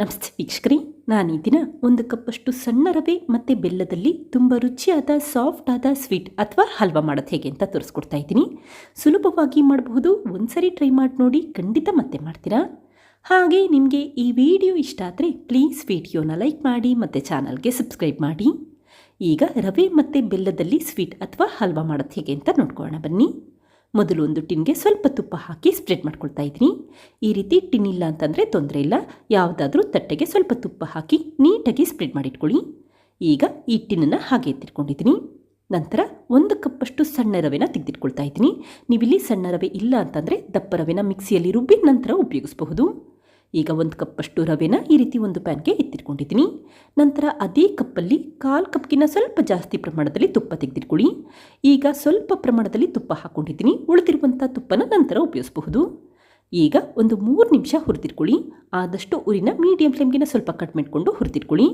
ನಮಸ್ತೆ ವೀಕ್ಷಕರೇ, ನಾನು ಈ ದಿನ ಒಂದು ಕಪ್ಪಷ್ಟು ಸಣ್ಣ ರವೆ ಮತ್ತು ಬೆಲ್ಲದಲ್ಲಿ ತುಂಬ ರುಚಿಯಾದ ಸಾಫ್ಟ್ ಆದ ಸ್ವೀಟ್ ಅಥವಾ ಹಲ್ವಾ ಮಾಡೋದು ಹೇಗೆ ಅಂತ ತೋರಿಸ್ಕೊಡ್ತಾ ಇದ್ದೀನಿ. ಸುಲಭವಾಗಿ ಮಾಡಬಹುದು, ಒಂದ್ಸರಿ ಟ್ರೈ ಮಾಡಿ ನೋಡಿ ಖಂಡಿತ ಮತ್ತೆ ಮಾಡ್ತೀರಾ? ಹಾಗೆ ನಿಮಗೆ ಈ ವಿಡಿಯೋ ಇಷ್ಟ ಆದರೆ ಪ್ಲೀಸ್ ವಿಡಿಯೋನ ಲೈಕ್ ಮಾಡಿ ಮತ್ತು ಚಾನಲ್ಗೆ ಸಬ್ಸ್ಕ್ರೈಬ್ ಮಾಡಿ. ಈಗ ರವೆ ಮತ್ತು ಬೆಲ್ಲದಲ್ಲಿ ಸ್ವೀಟ್ ಅಥವಾ ಹಲ್ವಾ ಮಾಡೋದು ಹೇಗೆ ಅಂತ ನೋಡ್ಕೊಳ್ಳೋಣ ಬನ್ನಿ. ಮೊದಲು ಒಂದು ಟಿನ್ಗೆ ಸ್ವಲ್ಪ ತುಪ್ಪ ಹಾಕಿ ಸ್ಪ್ರೆಡ್ ಮಾಡ್ಕೊಳ್ತಾ ಇದ್ದೀನಿ. ಈ ರೀತಿ ಟಿನ್ ಇಲ್ಲ ಅಂತಂದರೆ ತೊಂದರೆ ಇಲ್ಲ. ಯಾವುದಾದ್ರೂ ತಟ್ಟೆಗೆ ಸ್ವಲ್ಪ ತುಪ್ಪ ಹಾಕಿ ನೀಟಾಗಿ ಸ್ಪ್ರೆಡ್ ಮಾಡಿಟ್ಕೊಳ್ಳಿ. ಈಗ ಈ ಟಿನ್ನನ್ನು ಹಾಗೆ ಎತ್ತಿಟ್ಕೊಂಡಿದ್ದೀನಿ. ನಂತರ ಒಂದು ಕಪ್ಪಷ್ಟು ಸಣ್ಣ ರವೆನ ತೆಗೆದಿಟ್ಕೊಳ್ತಾ ಇದ್ದೀನಿ. ನೀವಿಲ್ಲಿ ಸಣ್ಣ ರವೆ ಇಲ್ಲ ಅಂತಂದರೆ ದಪ್ಪ ರವೆನ ಮಿಕ್ಸಿಯಲ್ಲಿ ರುಬ್ಬಿ ನಂತರ ಉಪಯೋಗಿಸಬಹುದು. ಈಗ ಒಂದು ಕಪ್ಪಷ್ಟು ರವೆನ ಈ ರೀತಿ ಒಂದು ಪ್ಯಾನ್ಗೆ ಎತ್ತಿಟ್ಕೊಂಡಿದ್ದೀನಿ. ನಂತರ ಅದೇ ಕಪ್ಪಲ್ಲಿ ಕಾಲು ಕಪ್ಗಿನ ಸ್ವಲ್ಪ ಜಾಸ್ತಿ ಪ್ರಮಾಣದಲ್ಲಿ ತುಪ್ಪ ತೆಗೆದಿಟ್ಕೊಳ್ಳಿ. ಈಗ ಸ್ವಲ್ಪ ಪ್ರಮಾಣದಲ್ಲಿ ತುಪ್ಪ ಹಾಕ್ಕೊಂಡಿದ್ದೀನಿ. ಉಳಿದಿರುವಂಥ ತುಪ್ಪನ ನಂತರ ಉಪಯೋಗಿಸಬಹುದು. ಈಗ ಒಂದು ಮೂರು ನಿಮಿಷ ಹುರಿದಿಟ್ಕೊಳ್ಳಿ. ಆದಷ್ಟು ಉರಿನ ಮೀಡಿಯಂ ಫ್ಲೇಮ್ಗಿನ ಸ್ವಲ್ಪ ಕಟ್ ಮಾಡಿಕೊಂಡು ಹುರಿದಿಟ್ಕೊಳ್ಳಿ.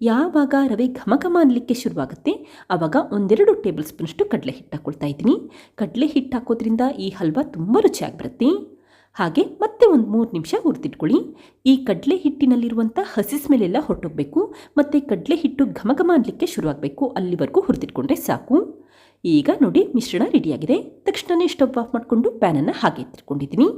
ಯಾವಾಗ ರವೆ ಘಮ ಘಮ ಅನ್ನಲಿಕ್ಕೆ ಶುರುವಾಗುತ್ತೆ ಆವಾಗ ಒಂದೆರಡು ಟೇಬಲ್ ಸ್ಪೂನಷ್ಟು ಕಡಲೆ ಹಿಟ್ಟು ಹಾಕ್ಕೊಳ್ತಾ ಇದ್ದೀನಿ. ಕಡಲೆ ಹಿಟ್ಟು ಹಾಕೋದ್ರಿಂದ ಈ ಹಲ್ವಾ ತುಂಬ ರುಚಿಯಾಗಿ ಬರುತ್ತೆ. ಹಾಗೆ ಮತ್ತೆ ಒಂದು ಮೂರು ನಿಮಿಷ ಹುರಿದಿಟ್ಕೊಳ್ಳಿ. ಈ ಕಡಲೆ ಹಿಟ್ಟಿನಲ್ಲಿರುವಂಥ ಹಸಿ ಸ್ಮೆಲೆಲ್ಲ ಹೊರಟೋಗಬೇಕು. ಮತ್ತು ಕಡಲೆ ಹಿಟ್ಟು ಘಮ ಘಮ ಅನ್ನಲಿಕ್ಕೆ ಶುರುವಾಗಬೇಕು. ಅಲ್ಲಿವರೆಗೂ ಹುರಿದಿಟ್ಕೊಂಡ್ರೆ ಸಾಕು. ಈಗ ನೋಡಿ ಮಿಶ್ರಣ ರೆಡಿಯಾಗಿದೆ ತಕ್ಷಣವೇ ಸ್ಟವ್ ಆಫ್ ಮಾಡಿಕೊಂಡು ಪ್ಯಾನನ್ನು ಹಾಗೆ ಎತ್ತಿಟ್ಕೊಂಡಿದ್ದೀನಿ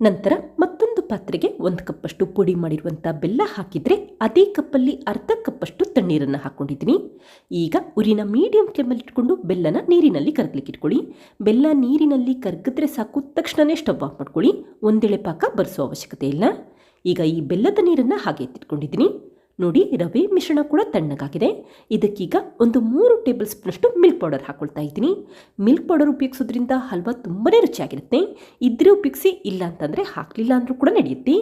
ನಂತರ ಮತ್ತೊಂದು ಪಾತ್ರೆಗೆ ಒಂದು ಕಪ್ಪಷ್ಟು ಪುಡಿ ಮಾಡಿರುವಂಥ ಬೆಲ್ಲ ಹಾಕಿದರೆ ಅದೇ ಕಪ್ಪಲ್ಲಿ ಅರ್ಧ ಕಪ್ಪಷ್ಟು ತಣ್ಣೀರನ್ನು ಹಾಕ್ಕೊಂಡಿದ್ದೀನಿ ಈಗ ಉರಿನ ಮೀಡಿಯಂ ಫ್ಲೇಮಲ್ಲಿ ಇಟ್ಕೊಂಡು ಬೆಲ್ಲನ ನೀರಿನಲ್ಲಿ ಕರಗಲಿಕ್ಕೆ ಇಟ್ಕೊಳ್ಳಿ. ಬೆಲ್ಲ ನೀರಿನಲ್ಲಿ ಕರಗಿದ್ರೆ ಸಾಕು ತಕ್ಷಣವೇ ಸ್ಟವ್ ಆಫ್ ಮಾಡ್ಕೊಳ್ಳಿ. ಒಂದೆಳೆ ಪಾಕ ಬರೆಸೋ ಅವಶ್ಯಕತೆ ಇಲ್ಲ. ಈಗ ಈ ಬೆಲ್ಲದ ನೀರನ್ನು ಹಾಗೆ ಎತ್ತಿಟ್ಕೊಂಡಿದ್ದೀನಿ. ನೋಡಿ, ರವೆ ಮಿಶ್ರಣ ಕೂಡ ತಣ್ಣಗಾಗಿದೆ. ಇದಕ್ಕೀಗ ಒಂದು ಮೂರು ಟೇಬಲ್ ಸ್ಪೂನಷ್ಟು ಮಿಲ್ಕ್ ಪೌಡರ್ ಹಾಕ್ಕೊಳ್ತಾ ಇದ್ದೀನಿ. ಮಿಲ್ಕ್ ಪೌಡರ್ ಉಪಯೋಗಿಸೋದ್ರಿಂದ ಹಲ್ವಾ ತುಂಬನೇ ರುಚಿಯಾಗಿರುತ್ತೆ. ಇದ್ರೆ ಉಪಯೋಗಿಸಿ ಇಲ್ಲ ಅಂತಂದರೆ ಹಾಕಲಿಲ್ಲ ಅಂದರೂ ಕೂಡ ನಡೆಯುತ್ತೆ.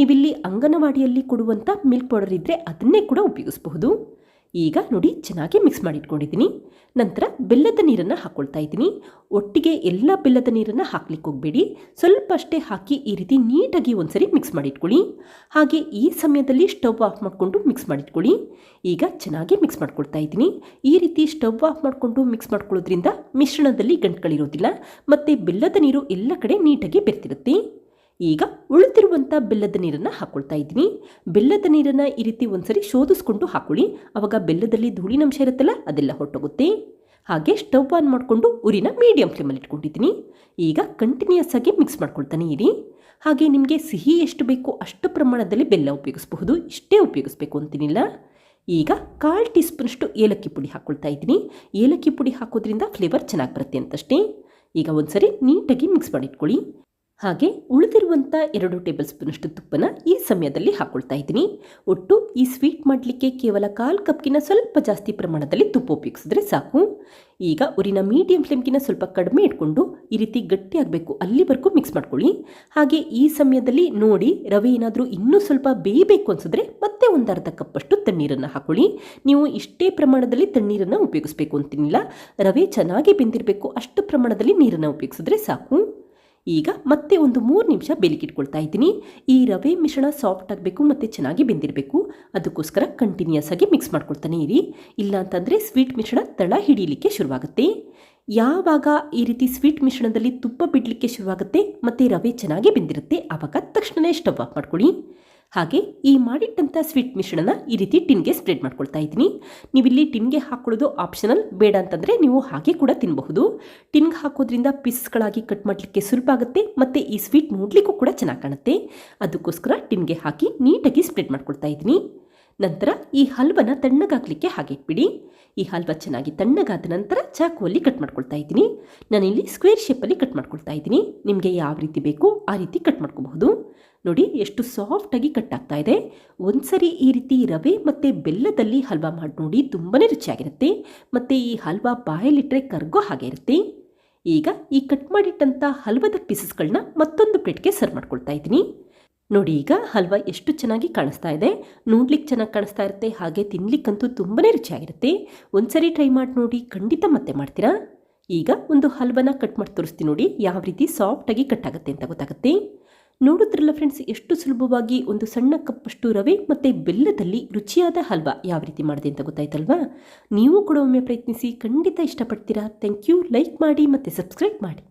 ನೀವಿಲ್ಲಿ ಅಂಗನವಾಡಿಯಲ್ಲಿ ಕೊಡುವಂಥ ಮಿಲ್ಕ್ ಪೌಡರ್ ಇದ್ದರೆ ಅದನ್ನೇ ಕೂಡ ಉಪಯೋಗಿಸಬಹುದು. ಈಗ ನೋಡಿ ಚೆನ್ನಾಗಿ ಮಿಕ್ಸ್ ಮಾಡಿಟ್ಕೊಂಡಿದ್ದೀನಿ. ನಂತರ ಬೆಲ್ಲದ ನೀರನ್ನು ಹಾಕ್ಕೊಳ್ತಾ ಇದ್ದೀನಿ. ಒಟ್ಟಿಗೆ ಎಲ್ಲ ಬೆಲ್ಲದ ನೀರನ್ನು ಹಾಕ್ಲಿಕ್ಕೆ ಹೋಗಬೇಡಿ. ಸ್ವಲ್ಪ ಅಷ್ಟೇ ಹಾಕಿ ಈ ರೀತಿ ನೀಟಾಗಿ ಒಂದ್ಸರಿ ಮಿಕ್ಸ್ ಮಾಡಿಟ್ಕೊಳ್ಳಿ. ಹಾಗೆ ಈ ಸಮಯದಲ್ಲಿ ಸ್ಟವ್ ಆಫ್ ಮಾಡಿಕೊಂಡು ಮಿಕ್ಸ್ ಮಾಡಿಟ್ಕೊಳ್ಳಿ. ಈಗ ಚೆನ್ನಾಗಿ ಮಿಕ್ಸ್ ಮಾಡ್ಕೊಳ್ತಾ ಇದ್ದೀನಿ. ಈ ರೀತಿ ಸ್ಟವ್ ಆಫ್ ಮಾಡಿಕೊಂಡು ಮಿಕ್ಸ್ ಮಾಡ್ಕೊಳ್ಳೋದ್ರಿಂದ ಮಿಶ್ರಣದಲ್ಲಿ ಗಂಟುಗಳಿರೋದಿಲ್ಲ. ಮತ್ತು ಬೆಲ್ಲದ ನೀರು ಎಲ್ಲ ಕಡೆ ನೀಟಾಗಿ ಬೆರ್ತಿರುತ್ತೆ ಈಗ ಉಳಿದಿರುವಂಥ ಬೆಲ್ಲದ ನೀರನ್ನು ಹಾಕ್ಕೊಳ್ತಾ ಇದ್ದೀನಿ. ಬೆಲ್ಲದ ನೀರನ್ನು ಈ ರೀತಿ ಒಂದ್ಸರಿ ಶೋಧಿಸ್ಕೊಂಡು ಹಾಕೊಳ್ಳಿ. ಆವಾಗ ಬೆಲ್ಲದಲ್ಲಿ ಧೂಳಿನಂಶ ಇರುತ್ತಲ್ಲ, ಅದೆಲ್ಲ ಹೊರಟೋಗುತ್ತೆ. ಹಾಗೆ ಸ್ಟವ್ ಆನ್ ಮಾಡಿಕೊಂಡು ಉರಿನ ಮೀಡಿಯಂ ಫ್ಲೇಮಲ್ಲಿ ಇಟ್ಕೊಂಡಿದ್ದೀನಿ. ಈಗ ಕಂಟಿನ್ಯೂಸ್ ಆಗಿ ಮಿಕ್ಸ್ ಮಾಡ್ಕೊಳ್ತಾನೆ ಇರಿ. ಹಾಗೆ ನಿಮಗೆ ಸಿಹಿ ಎಷ್ಟು ಬೇಕೋ ಅಷ್ಟು ಪ್ರಮಾಣದಲ್ಲಿ ಬೆಲ್ಲ ಉಪಯೋಗಿಸಬಹುದು. ಇಷ್ಟೇ ಉಪಯೋಗಿಸ್ಬೇಕು ಅಂತೀನಿಲ್ಲ. ಈಗ ಕಾಲು ಟೀ ಸ್ಪೂನಷ್ಟು ಏಲಕ್ಕಿ ಪುಡಿ ಹಾಕ್ಕೊಳ್ತಾ ಇದ್ದೀನಿ. ಏಲಕ್ಕಿ ಪುಡಿ ಹಾಕೋದ್ರಿಂದ ಫ್ಲೇವರ್ ಚೆನ್ನಾಗಿ ಬರುತ್ತೆ ಅಂತಷ್ಟೇ. ಈಗ ಒಂದ್ಸರಿ ನೀಟಾಗಿ ಮಿಕ್ಸ್ ಮಾಡಿಟ್ಕೊಳ್ಳಿ ಹಾಗೆ ಉಳಿದಿರುವಂಥ ಎರಡು ಟೇಬಲ್ ಸ್ಪೂನಷ್ಟು ತುಪ್ಪನ ಈ ಸಮಯದಲ್ಲಿ ಹಾಕ್ಕೊಳ್ತಾ ಇದ್ದೀನಿ. ಒಟ್ಟು ಈ ಸ್ವೀಟ್ ಮಾಡಲಿಕ್ಕೆ ಕೇವಲ ಕಾಲು ಕಪ್ಗಿನ ಸ್ವಲ್ಪ ಜಾಸ್ತಿ ಪ್ರಮಾಣದಲ್ಲಿ ತುಪ್ಪ ಉಪಯೋಗಿಸಿದ್ರೆ ಸಾಕು. ಈಗ ಉರಿನ ಮೀಡಿಯಂ ಫ್ಲೇಮ್ಗಿನ ಸ್ವಲ್ಪ ಕಡಿಮೆ ಇಟ್ಕೊಂಡು ಈ ರೀತಿ ಗಟ್ಟಿಯಾಗಬೇಕು, ಅಲ್ಲಿವರೆಗೂ ಮಿಕ್ಸ್ ಮಾಡ್ಕೊಳ್ಳಿ. ಹಾಗೆ ಈ ಸಮಯದಲ್ಲಿ ನೋಡಿ ರವೆ ಏನಾದರೂ ಇನ್ನೂ ಸ್ವಲ್ಪ ಬೇಯಬೇಕು ಅನ್ಸಿದ್ರೆ ಮತ್ತೆ ಒಂದು ಅರ್ಧ ಕಪ್ಪಷ್ಟು ತಣ್ಣೀರನ್ನು ಹಾಕೊಳ್ಳಿ. ನೀವು ಇಷ್ಟೇ ಪ್ರಮಾಣದಲ್ಲಿ ತಣ್ಣೀರನ್ನು ಉಪಯೋಗಿಸ್ಬೇಕು ಅಂತೀನಿಲ್ಲ. ರವೆ ಚೆನ್ನಾಗಿ ಬೆಂದಿರಬೇಕು ಅಷ್ಟು ಪ್ರಮಾಣದಲ್ಲಿ ನೀರನ್ನು ಉಪಯೋಗಿಸಿದ್ರೆ ಸಾಕು. ಈಗ ಮತ್ತೆ ಒಂದು ಮೂರು ನಿಮಿಷ ಬೇಲಿಕಿಟ್ಕೊಳ್ತಾ ಇದ್ದೀನಿ. ಈ ರವೆ ಮಿಶ್ರಣ ಸಾಫ್ಟ್ ಆಗಬೇಕು ಮತ್ತು ಚೆನ್ನಾಗಿ ಬೆಂದಿರಬೇಕು. ಅದಕ್ಕೋಸ್ಕರ ಕಂಟಿನ್ಯೂಸ್ ಆಗಿ ಮಿಕ್ಸ್ ಮಾಡ್ಕೊಳ್ತಾನೆ ಇರಿ. ಇಲ್ಲ ಅಂತಂದರೆ ಸ್ವೀಟ್ ಮಿಶ್ರಣ ತಳ ಹಿಡಿಯಲಿಕ್ಕೆ ಶುರುವಾಗುತ್ತೆ. ಯಾವಾಗ ಈ ರೀತಿ ಸ್ವೀಟ್ ಮಿಶ್ರಣದಲ್ಲಿ ತುಪ್ಪ ಬಿಡಲಿಕ್ಕೆ ಶುರುವಾಗುತ್ತೆ, ಮತ್ತು ರವೆ ಚೆನ್ನಾಗಿ ಬೆಂದಿರುತ್ತೆ, ಆವಾಗ ತಕ್ಷಣವೇ ಸ್ಟವ್ ಆಫ್ ಮಾಡ್ಕೊಳ್ಳಿ. ಹಾಗೆ ಈ ಮಾಡಿಟ್ಟಂಥ ಸ್ವೀಟ್ ಮಿಶ್ರಣನ ಈ ರೀತಿ ಟಿನ್ಗೆ ಸ್ಪ್ರೆಡ್ ಮಾಡ್ಕೊಳ್ತಾ ಇದ್ದೀನಿ. ನೀವಿಲ್ಲಿ ಟಿನ್ಗೆ ಹಾಕೊಳ್ಳೋದು ಆಪ್ಷನಲ್ ಬೇಡ ಅಂತಂದರೆ ನೀವು ಹಾಗೆ ಕೂಡ ತಿನ್ನಬಹುದು ಟಿನ್ಗೆ ಹಾಕೋದ್ರಿಂದ ಪೀಸ್ಗಳಾಗಿ ಕಟ್ ಮಾಡಲಿಕ್ಕೆ ಸುಲಭ ಆಗುತ್ತೆ, ಮತ್ತು ಈ ಸ್ವೀಟ್ ನೋಡಲಿಕ್ಕೂ ಕೂಡ ಚೆನ್ನಾಗಿ ಕಾಣುತ್ತೆ. ಅದಕ್ಕೋಸ್ಕರ ಟಿನ್ಗೆ ಹಾಕಿ ನೀಟಾಗಿ ಸ್ಪ್ರೆಡ್ ಮಾಡ್ಕೊಳ್ತಾ ಇದ್ದೀನಿ. ನಂತರ ಈ ಹಲ್ವನ ತಣ್ಣಗಾಗಲಿಕ್ಕೆ ಹಾಗೆ ಇಟ್ಬಿಡಿ. ಈ ಹಲ್ವ ಚೆನ್ನಾಗಿ ತಣ್ಣಗಾದ ನಂತರ ಚಾಕುವಲ್ಲಿ ಕಟ್ ಮಾಡ್ಕೊಳ್ತಾ ಇದ್ದೀನಿ. ನಾನಿಲ್ಲಿ ಸ್ಕ್ವೇರ್ ಶೇಪಲ್ಲಿ ಕಟ್ ಮಾಡ್ಕೊಳ್ತಾ ಇದ್ದೀನಿ. ನಿಮಗೆ ಯಾವ ರೀತಿ ಬೇಕು ಆ ರೀತಿ ಕಟ್ ಮಾಡ್ಕೋಬಹುದು. ನೋಡಿ ಎಷ್ಟು ಸಾಫ್ಟಾಗಿ ಕಟ್ ಆಗ್ತಾ ಇದೆ. ಒಂದ್ಸರಿ ಈ ರೀತಿ ರವೆ ಮತ್ತು ಬೆಲ್ಲದಲ್ಲಿ ಹಲ್ವಾ ಮಾಡಿ ನೋಡಿ ತುಂಬಾ ರುಚಿಯಾಗಿರುತ್ತೆ. ಮತ್ತು ಈ ಹಲ್ವಾ ಬಾಯಲ್ಲಿಟ್ಟರೆ ಕರ್ಗೋ ಹಾಗೆ ಇರುತ್ತೆ. ಈಗ ಈ ಕಟ್ ಮಾಡಿಟ್ಟಂಥ ಹಲ್ವದ ಪೀಸಸ್ಗಳನ್ನ ಮತ್ತೊಂದು ಪ್ಲೇಟ್ಗೆ ಸರ್ವ್ ಮಾಡ್ಕೊಳ್ತಾ ಇದ್ದೀನಿ. ನೋಡಿ ಈಗ ಹಲ್ವಾ ಎಷ್ಟು ಚೆನ್ನಾಗಿ ಕಾಣಿಸ್ತಾ ಇದೆ. ನೋಡ್ಲಿಕ್ಕೆ ಚೆನ್ನಾಗಿ ಕಾಣಿಸ್ತಾ ಇರುತ್ತೆ. ಹಾಗೆ ತಿನ್ಲಿಕ್ಕಂತೂ ತುಂಬಾ ರುಚಿಯಾಗಿರುತ್ತೆ. ಒಂದ್ಸರಿ ಟ್ರೈ ಮಾಡಿ ನೋಡಿ ಖಂಡಿತ ಮತ್ತೆ ಮಾಡ್ತೀರಾ? ಈಗ ಒಂದು ಹಲ್ವನ ಕಟ್ ಮಾಡಿ ತೋರಿಸ್ತೀನಿ ನೋಡಿ. ಯಾವ ರೀತಿ ಸಾಫ್ಟಾಗಿ ಕಟ್ ಆಗುತ್ತೆ ಅಂತ ಗೊತ್ತಾಗುತ್ತೆ. ನೋಡಿದ್ರಲ್ಲ ಫ್ರೆಂಡ್ಸ್ ಎಷ್ಟು ಸುಲಭವಾಗಿ ಒಂದು ಸಣ್ಣ ಕಪ್ಪಷ್ಟು ರವೆ ಮತ್ತು ಬೆಲ್ಲದಲ್ಲಿ ರುಚಿಯಾದ ಹಲ್ವಾ ಯಾವ ರೀತಿ ಮಾಡಿದೆ ಅಂತ ಗೊತ್ತಾಯ್ತಲ್ವಾ? ನೀವು ಕೂಡ ಒಮ್ಮೆ ಪ್ರಯತ್ನಿಸಿ ಖಂಡಿತ ಇಷ್ಟಪಡ್ತೀರಾ? ಥ್ಯಾಂಕ್ ಯು ಲೈಕ್ ಮಾಡಿ ಮತ್ತು ಸಬ್ಸ್ಕ್ರೈಬ್ ಮಾಡಿ.